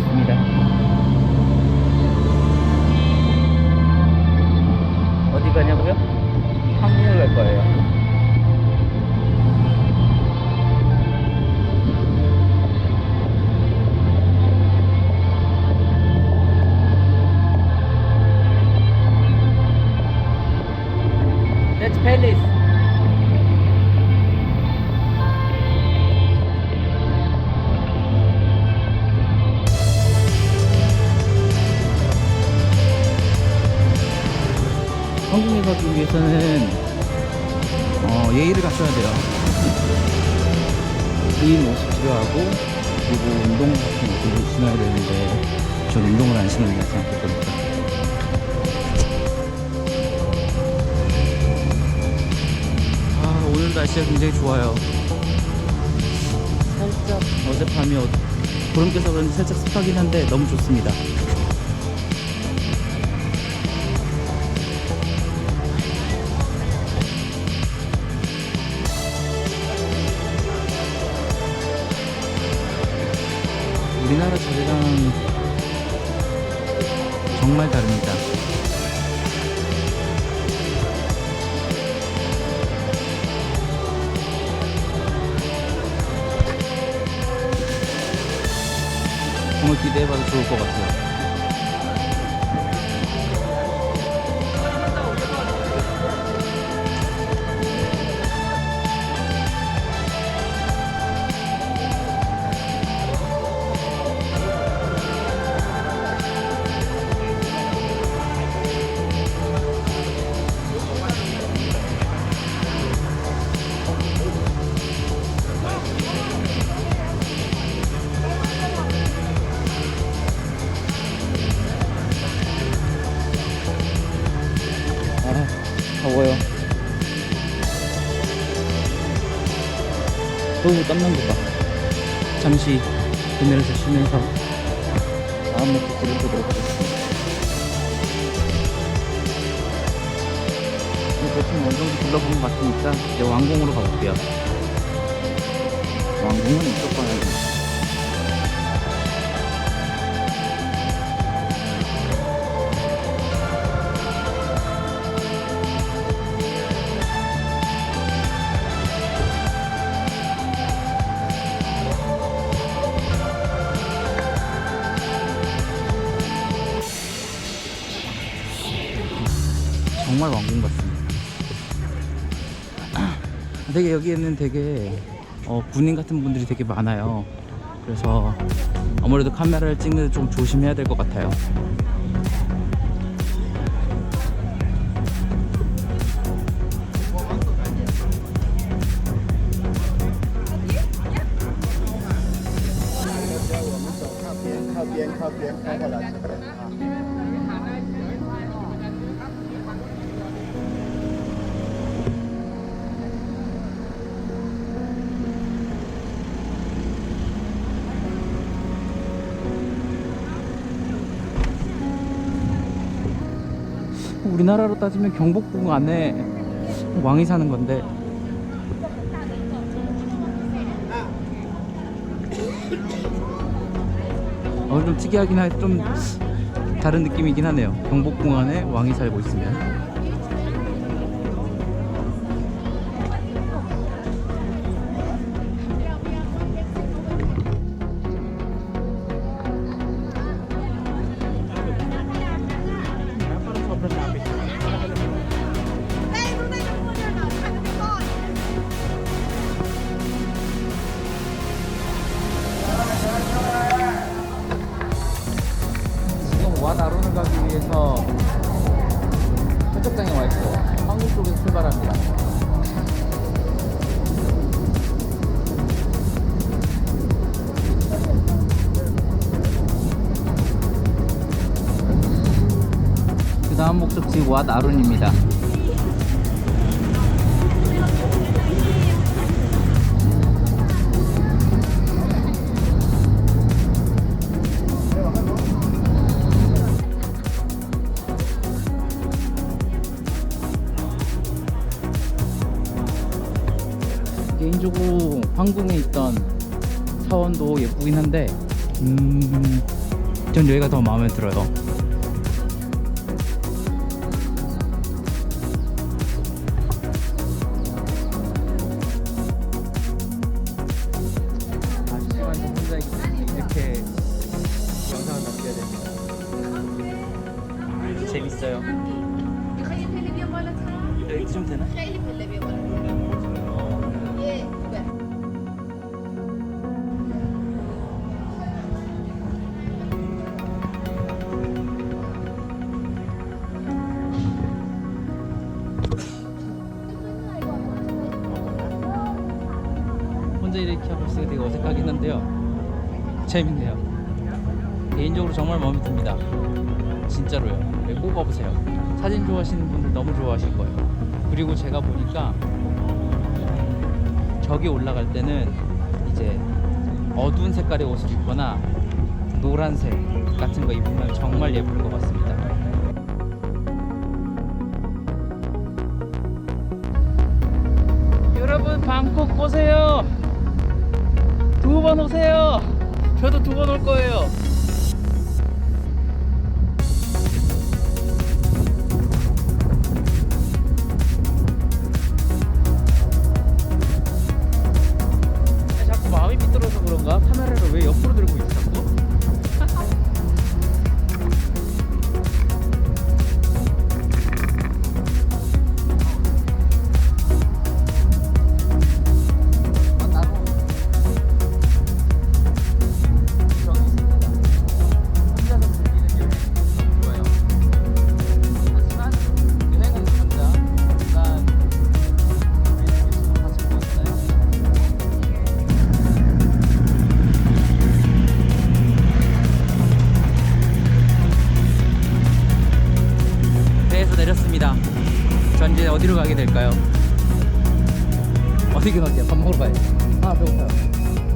있습니다. 어디 가냐고요? 항문을 갈 거예요. That's. 한국에 가기 위해서는 어, 예의를 갖춰야 돼요. 긴 옷을 필요하고 그리고 운동 같은 옷을 신어야 되는데 전 운동을 안 신는다 생각했거든요. 아 오늘 날씨가 굉장히 좋아요. 살짝 어젯밤이 어, 구름 껴서 그런지 살짝 습하긴 한데 너무 좋습니다. 다릅니다. 정말 기대해봐도 좋을 것 같아요. 더워요. 너무 땀난 거 봐. 잠시 그늘에서 쉬면서 다음 목적지를 보도록 하겠습니다. 대충 어느 정도 둘러본 것 같으니까 이제 왕궁으로 가볼게요. 왕궁은 이쪽 방향 정말 왕궁 같습니다. 되게 여기에는 되게 어, 군인 같은 분들이 되게 많아요. 그래서 아무래도 카메라를 찍는 데좀 조심해야 될 것 같아요. 우리나라로 따지면 경복궁 안에 왕이 사는 건데 어, 좀 특이하긴 하, 좀 다른 느낌이긴 하네요. 경복궁 안에 왕이 살고 있으면. 출발합니다. 그 다음 목적지 와나룬입니다. 성군에 있던 사원도 예쁘긴 한데 음, 전 여기가 더 마음에 들어요. 이렇게 영상을 남겨야 됩니다. 음, 재밌어요. 음. 여기 좀 되나? 되게 어색하긴 한데요. 재밌네요. 개인적으로 정말 마음에 듭니다. 진짜로요. 네, 꼭 와보세요. 사진 좋아하시는 분들 너무 좋아하실 거예요. 그리고 제가 보니까 저기 올라갈 때는 이제 어두운 색깔의 옷을 입거나 노란색 같은 거 입으면 정말 예쁠 것 같습니다. 여러분 방콕 오세요. 두 번 오세요. 저도 두 번 올 거예요. 자꾸 마음이 삐뚤어서 그런가? 카메라를 왜 옆으로 들고 있어 pelo. Ah. Tá.